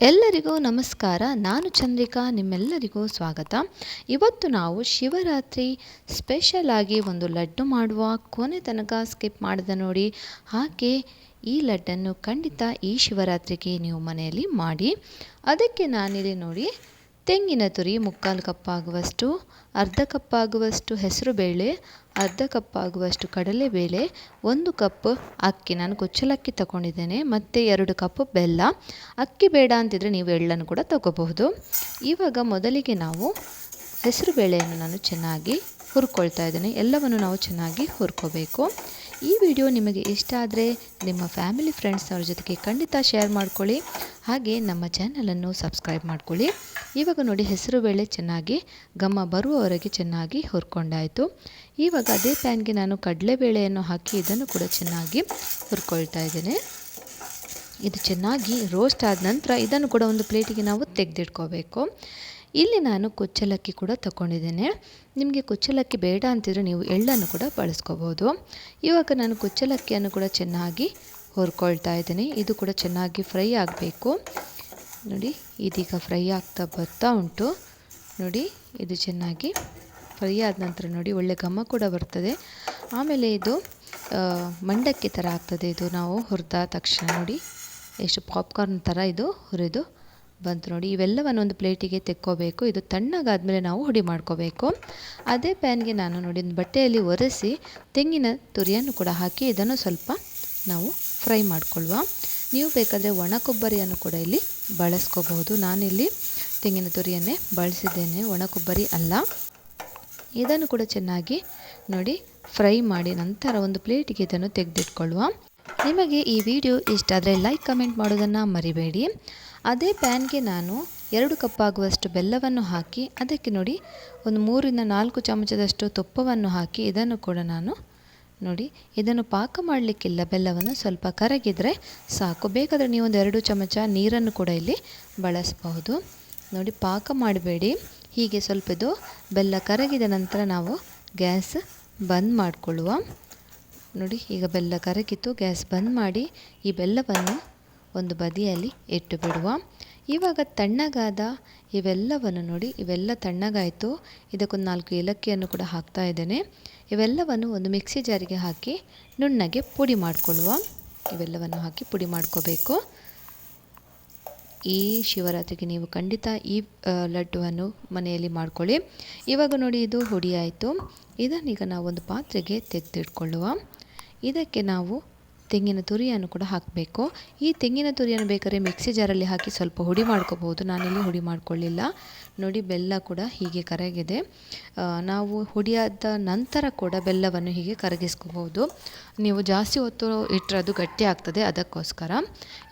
ಎಲ್ಲರಿಗೂ ನಮಸ್ಕಾರ. ನಾನು ಚಂದ್ರಿಕಾ, ನಿಮ್ಮೆಲ್ಲರಿಗೂ ಸ್ವಾಗತ. ಇವತ್ತು ನಾವು ಶಿವರಾತ್ರಿ ಸ್ಪೆಷಲ್ ಆಗಿ ಒಂದು ಲಡ್ಡು ಮಾಡುವ, ಕೊನೆ ತನಕ ಸ್ಕಿಪ್ ಮಾಡಿದ ನೋಡಿ. ಹಾಗೆ ಈ ಲಡ್ಡನ್ನು ಖಂಡಿತ ಈ ಶಿವರಾತ್ರಿಗೆ ನೀವು ಮನೆಯಲ್ಲಿ ಮಾಡಿ. ಅದಕ್ಕೆ ನಾನಿಲ್ಲಿ ನೋಡಿ ತೆಂಗಿನ ತುರಿ ಮುಕ್ಕಾಲು ಕಪ್ಪಾಗುವಷ್ಟು, ಅರ್ಧ ಕಪ್ಪಾಗುವಷ್ಟು ಹೆಸರುಬೇಳೆ ಅರ್ಧ ಕಪ್ಪಾಗುವಷ್ಟು ಕಡಲೆಬೇಳೆ ಒಂದು ಕಪ್ ಅಕ್ಕಿ. ನಾನು ಕುಚ್ಚಲಕ್ಕಿ ತಗೊಂಡಿದ್ದೇನೆ, ಮತ್ತು ಎರಡು ಕಪ್ ಬೆಲ್ಲ. ಅಕ್ಕಿ ಬೇಡ ಅಂತಿದ್ರೆ ನೀವು ಎಳ್ಳನ್ನು ಕೂಡ ತಗೋಬಹುದು. ಇವಾಗ ಮೊದಲಿಗೆ ನಾವು ಹೆಸರುಬೇಳೆಯನ್ನು ನಾನು ಚೆನ್ನಾಗಿ ಹುರ್ಕೊಳ್ತಾ ಇದ್ದೇನೆ. ಎಲ್ಲವನ್ನು ನಾವು ಚೆನ್ನಾಗಿ ಹುರ್ಕೋಬೇಕು. ಈ ವಿಡಿಯೋ ನಿಮಗೆ ಇಷ್ಟ ಆದರೆ ನಿಮ್ಮ ಫ್ಯಾಮಿಲಿ, ಫ್ರೆಂಡ್ಸ್ ಅವ್ರ ಜೊತೆಗೆ ಖಂಡಿತ ಶೇರ್ ಮಾಡ್ಕೊಳ್ಳಿ. ಹಾಗೆ ನಮ್ಮ ಚಾನಲನ್ನು ಸಬ್ಸ್ಕ್ರೈಬ್ ಮಾಡ್ಕೊಳ್ಳಿ. ಇವಾಗ ನೋಡಿ ಹೆಸರುಬೇಳೆ ಚೆನ್ನಾಗಿ, ಘಮ ಬರುವವರೆಗೆ ಚೆನ್ನಾಗಿ ಹುರ್ಕೊಂಡಾಯಿತು. ಇವಾಗ ಅದೇ ಪ್ಯಾನ್ಗೆ ನಾನು ಕಡಲೆಬೇಳೆಯನ್ನು ಹಾಕಿ ಇದನ್ನು ಕೂಡ ಚೆನ್ನಾಗಿ ಹುರ್ಕೊಳ್ತಾ ಇದ್ದೇನೆ. ಇದು ಚೆನ್ನಾಗಿ ರೋಸ್ಟ್ ಆದ ನಂತರ ಇದನ್ನು ಕೂಡ ಒಂದು ಪ್ಲೇಟಿಗೆ ನಾವು ತೆಗೆದಿಟ್ಕೋಬೇಕು. ಇಲ್ಲಿ ನಾನು ಕುಚ್ಚಲಕ್ಕಿ ಕೂಡ ತಗೊಂಡಿದ್ದೇನೆ. ನಿಮಗೆ ಕುಚ್ಚಲಕ್ಕಿ ಬೇಡ ಅಂತಿದ್ರೆ ನೀವು ಎಳ್ಳನ್ನು ಕೂಡ ಬಳಸ್ಕೋಬೋದು. ಇವಾಗ ನಾನು ಕುಚ್ಚಲಕ್ಕಿಯನ್ನು ಕೂಡ ಚೆನ್ನಾಗಿ ಹುರ್ಕೊಳ್ತಾ ಇದ್ದೀನಿ. ಇದು ಕೂಡ ಚೆನ್ನಾಗಿ ಫ್ರೈ ಆಗಬೇಕು. ನೋಡಿ, ಇದೀಗ ಫ್ರೈ ಆಗ್ತಾ ಬರ್ತಾ ಉಂಟು. ನೋಡಿ, ಇದು ಚೆನ್ನಾಗಿ ಫ್ರೈ ಆದ ನಂತರ ನೋಡಿ, ಒಳ್ಳೆ ಘಮ ಕೂಡ ಬರ್ತದೆ. ಆಮೇಲೆ ಇದು ಮಂಡಕ್ಕಿ ಥರ ಆಗ್ತದೆ ಇದು. ನಾವು ಹುರಿದ ತಕ್ಷಣ ನೋಡಿ, ಎಷ್ಟು ಪಾಪ್ಕಾರ್ನ್ ಥರ ಇದು ಹುರಿದು ಬಂತು ನೋಡಿ. ಇವೆಲ್ಲವನ್ನು ಒಂದು ಪ್ಲೇಟಿಗೆ ತೆಕ್ಕೋಬೇಕು. ಇದು ತಣ್ಣಗಾದಮೇಲೆ ನಾವು ಹುಡಿ ಮಾಡ್ಕೋಬೇಕು. ಅದೇ ಪ್ಯಾನ್ಗೆ ನಾನು ನೋಡಿ ಬಟ್ಟೆಯಲ್ಲಿ ಒರೆಸಿ ತೆಂಗಿನ ತುರಿಯನ್ನು ಕೂಡ ಹಾಕಿ ಇದನ್ನು ಸ್ವಲ್ಪ ನಾವು ಫ್ರೈ ಮಾಡ್ಕೊಳ್ಳುವ ನೀವು ಬೇಕಾದರೆ ಒಣ ಕೊಬ್ಬರಿಯನ್ನು ಕೂಡ ಇಲ್ಲಿ ಬಳಸ್ಕೋಬಹುದು. ನಾನಿಲ್ಲಿ ತೆಂಗಿನ ತುರಿಯನ್ನೇ ಬಳಸಿದ್ದೇನೆ. ಒಣ ಕೊಬ್ಬರಿ ಅಲ್ಲ. ಇದನ್ನು ಕೂಡ ಚೆನ್ನಾಗಿ ನೋಡಿ, ಫ್ರೈ ಮಾಡಿ ನಂತರ ಒಂದು ಪ್ಲೇಟಿಗೆ ಇದನ್ನು ತೆಗೆದಿಟ್ಕೊಳ್ಳುವ. ನಿಮಗೆ ಈ ವಿಡಿಯೋ ಇಷ್ಟ ಆದರೆ ಲೈಕ್, ಕಮೆಂಟ್ ಮಾಡೋದನ್ನು ಮರಿಬೇಡಿ. ಅದೇ ಪ್ಯಾನ್ಗೆ ನಾನು ಎರಡು ಕಪ್ ಆಗುವಷ್ಟು ಬೆಲ್ಲವನ್ನು ಹಾಕಿ, ಅದಕ್ಕೆ ನೋಡಿ ಒಂದು ಮೂರಿಂದ ನಾಲ್ಕು ಚಮಚದಷ್ಟು ತುಪ್ಪವನ್ನು ಹಾಕಿ ಇದನ್ನು ಕೂಡ ನಾನು ನೋಡಿ, ಇದನ್ನು ಪಾಕ ಮಾಡಲಿಕ್ಕಿಲ್ಲ. ಬೆಲ್ಲವನ್ನು ಸ್ವಲ್ಪ ಕರಗಿದರೆ ಸಾಕು. ಬೇಕಾದರೆ ನೀವು ಒಂದು ಎರಡು ಚಮಚ ನೀರನ್ನು ಕೂಡ ಇಲ್ಲಿ ಬಳಸಬಹುದು. ನೋಡಿ, ಪಾಕ ಮಾಡಬೇಡಿ. ಹೀಗೆ ಸ್ವಲ್ಪ ಇದು ಬೆಲ್ಲ ಕರಗಿದ ನಂತರ ನಾವು ಗ್ಯಾಸ್ ಬಂದ್ ಮಾಡಿಕೊಳ್ಳುವ. ನೋಡಿ, ಈಗ ಬೆಲ್ಲ ಕರಗಿತ್ತು ಗ್ಯಾಸ್ ಬಂದ್ ಮಾಡಿ ಈ ಬೆಲ್ಲವನ್ನು ಒಂದು ಬದಿಯಲ್ಲಿ ಇಟ್ಟು ಬಿಡುವ. ಇವಾಗ ತಣ್ಣಗಾದ ಇವೆಲ್ಲವನ್ನು ನೋಡಿ, ಇವೆಲ್ಲ ತಣ್ಣಗಾಯಿತು. ಇದಕ್ಕೊಂದು ನಾಲ್ಕು ಏಲಕ್ಕಿಯನ್ನು ಕೂಡ ಹಾಕ್ತಾ ಇದ್ದೇನೆ. ಇವೆಲ್ಲವನ್ನು ಒಂದು ಮಿಕ್ಸಿ ಜಾರಿಗೆ ಹಾಕಿ ನುಣ್ಣಗೆ ಪುಡಿ ಮಾಡಿಕೊಳ್ಳುವ. ಇವೆಲ್ಲವನ್ನು ಹಾಕಿ ಪುಡಿ ಮಾಡ್ಕೋಬೇಕು. ಈ ಶಿವರಾತ್ರಿಗೆ ನೀವು ಖಂಡಿತ ಈ ಲಡ್ಡುವನ್ನು ಮನೆಯಲ್ಲಿ ಮಾಡ್ಕೊಳ್ಳಿ. ಇವಾಗ ನೋಡಿ, ಇದು ಹುಡಿ ಆಯಿತು. ಇದನ್ನೀಗ ನಾವು ಒಂದು ಪಾತ್ರೆಗೆ ತೆಗೆದಿಟ್ಕೊಳ್ಳುವ. ಇದಕ್ಕೆ ನಾವು ತೆಂಗಿನ ತುರಿಯನ್ನು ಕೂಡ ಹಾಕಬೇಕು. ಈ ತೆಂಗಿನ ತುರಿಯನ್ನು ಬೇಕಾದ್ರೆ ಮಿಕ್ಸಿ ಜಾರಲ್ಲಿ ಹಾಕಿ ಸ್ವಲ್ಪ ಹುಡಿ ಮಾಡ್ಕೋಬೋದು ನಾನಿಲ್ಲಿ ಹುಡಿ ಮಾಡ್ಕೊಳ್ಳಿಲ್ಲ. ನೋಡಿ, ಬೆಲ್ಲ ಕೂಡ ಹೀಗೆ ಕರಗಿದೆ. ನಾವು ಹುಡಿಯಾದ ನಂತರ ಕೂಡ ಬೆಲ್ಲವನ್ನು ಹೀಗೆ ಕರಗಿಸ್ಕೋಬೋದು ನೀವು ಜಾಸ್ತಿ ಹೊತ್ತು ಇಟ್ಟರೆ ಅದು ಗಟ್ಟಿ ಆಗ್ತದೆ, ಅದಕ್ಕೋಸ್ಕರ.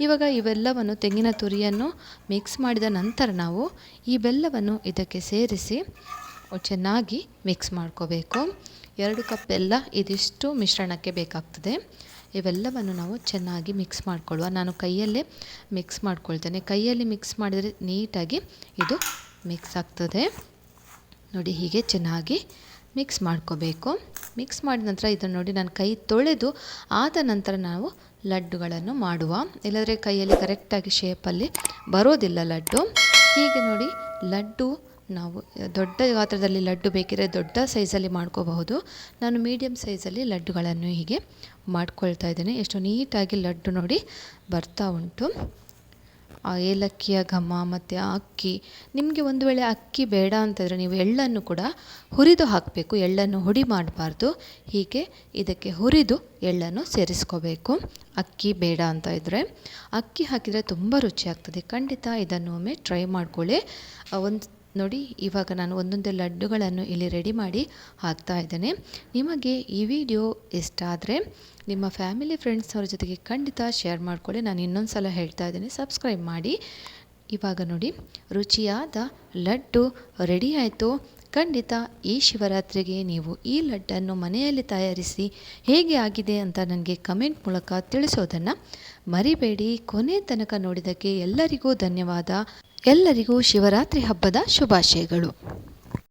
ಇವಾಗ ಇವೆಲ್ಲವನ್ನು ತೆಂಗಿನ ತುರಿಯನ್ನು ಮಿಕ್ಸ್ ಮಾಡಿದ ನಂತರ ನಾವು ಈ ಬೆಲ್ಲವನ್ನು ಇದಕ್ಕೆ ಸೇರಿಸಿ ಚೆನ್ನಾಗಿ ಮಿಕ್ಸ್ ಮಾಡ್ಕೋಬೇಕು. ಎರಡು ಕಪ್ ಬೆಲ್ಲ ಇದಿಷ್ಟು ಮಿಶ್ರಣಕ್ಕೆ ಬೇಕಾಗ್ತದೆ. ಇವೆಲ್ಲವನ್ನು ನಾವು ಚೆನ್ನಾಗಿ ಮಿಕ್ಸ್ ಮಾಡಿಕೊಳ್ಳುವ. ನಾನು ಕೈಯಲ್ಲೇ ಮಿಕ್ಸ್ ಮಾಡ್ಕೊಳ್ತೇನೆ. ಕೈಯಲ್ಲಿ ಮಿಕ್ಸ್ ಮಾಡಿದರೆ ನೀಟಾಗಿ ಇದು ಮಿಕ್ಸ್ ಆಗ್ತದೆ. ನೋಡಿ, ಹೀಗೆ ಚೆನ್ನಾಗಿ ಮಿಕ್ಸ್ ಮಾಡ್ಕೋಬೇಕು. ಮಿಕ್ಸ್ ಮಾಡಿದ ನಂತರ ಇದನ್ನು ನೋಡಿ, ನಾನು ಕೈ ತೊಳೆದು ಆದ ನಂತರ ನಾವು ಲಡ್ಡುಗಳನ್ನು ಮಾಡುವ. ಇಲ್ಲದ್ರೆ ಕೈಯಲ್ಲಿ ಕರೆಕ್ಟಾಗಿ ಶೇಪಲ್ಲಿ ಬರೋದಿಲ್ಲ ಲಡ್ಡು. ಹೀಗೆ ನೋಡಿ, ಲಡ್ಡು ನಾವು, ದೊಡ್ಡ ಗಾತ್ರದಲ್ಲಿ ಲಡ್ಡು ಬೇಕಿದ್ರೆ ದೊಡ್ಡ ಸೈಜಲ್ಲಿ ಮಾಡ್ಕೋಬಹುದು. ನಾನು ಮೀಡಿಯಮ್ ಸೈಜಲ್ಲಿ ಲಡ್ಡುಗಳನ್ನು ಹೀಗೆ ಮಾಡ್ಕೊಳ್ತಾ ಇದ್ದೇನೆ. ಎಷ್ಟು ನೀಟಾಗಿ ಲಡ್ಡು ನೋಡಿ ಬರ್ತಾ ಉಂಟು. ಆ ಏಲಕ್ಕಿಯ ಘಮ ಮತ್ತು ಅಕ್ಕಿ. ನಿಮಗೆ ಒಂದು ವೇಳೆ ಅಕ್ಕಿ ಬೇಡ ಅಂತಂದರೆ ನೀವು ಎಳ್ಳನ್ನು ಕೂಡ ಹುರಿದು ಹಾಕಬೇಕು. ಎಳ್ಳನ್ನು ಹುಡಿ ಮಾಡಬಾರ್ದು. ಹೀಗೆ ಇದಕ್ಕೆ ಹುರಿದು ಎಳ್ಳನ್ನು ಸೇರಿಸ್ಕೋಬೇಕು. ಅಕ್ಕಿ ಬೇಡ ಅಂತ ಇದ್ದರೆ ಅಕ್ಕಿ ಹಾಕಿದರೆ ತುಂಬ ರುಚಿಯಾಗ್ತದೆ. ಖಂಡಿತ ಇದನ್ನು ಒಮ್ಮೆ ಟ್ರೈ ಮಾಡಿಕೊಳ್ಳಿ. ಒಂದು ನೋಡಿ, ಇವಾಗ ನಾನು ಒಂದೊಂದೇ ಲಡ್ಡುಗಳನ್ನು ಇಲ್ಲಿ ರೆಡಿ ಮಾಡಿ ಹಾಕ್ತಾ ಇದ್ದೇನೆ. ನಿಮಗೆ ಈ ವಿಡಿಯೋ ಇಷ್ಟ ಆದರೆ ನಿಮ್ಮ ಫ್ಯಾಮಿಲಿ ಫ್ರೆಂಡ್ಸ್ ಅವ್ರ ಜೊತೆಗೆ ಖಂಡಿತ ಶೇರ್ ಮಾಡಿಕೊಳ್ಳಿ. ನಾನು ಇನ್ನೊಂದು ಸಲ ಹೇಳ್ತಾ ಇದ್ದೇನೆ ಸಬ್ಸ್ಕ್ರೈಬ್ ಮಾಡಿ. ಇವಾಗ ನೋಡಿ, ರುಚಿಯಾದ ಲಡ್ಡು ರೆಡಿ ಆಯಿತು. ಖಂಡಿತ ಈ ಶಿವರಾತ್ರಿಗೆ ನೀವು ಈ ಲಡ್ಡನ್ನು ಮನೆಯಲ್ಲಿ ತಯಾರಿಸಿ ಹೇಗೆ ಆಗಿದೆ ಅಂತ ನನಗೆ ಕಮೆಂಟ್ ಮೂಲಕ ತಿಳಿಸೋದನ್ನು ಮರಿಬೇಡಿ. ಕೊನೆ ತನಕ ನೋಡಿದ್ದಕ್ಕೆ ಎಲ್ಲರಿಗೂ ಧನ್ಯವಾದ. ಎಲ್ಲರಿಗೂ ಶಿವರಾತ್ರಿ ಹಬ್ಬದ ಶುಭಾಶಯಗಳು.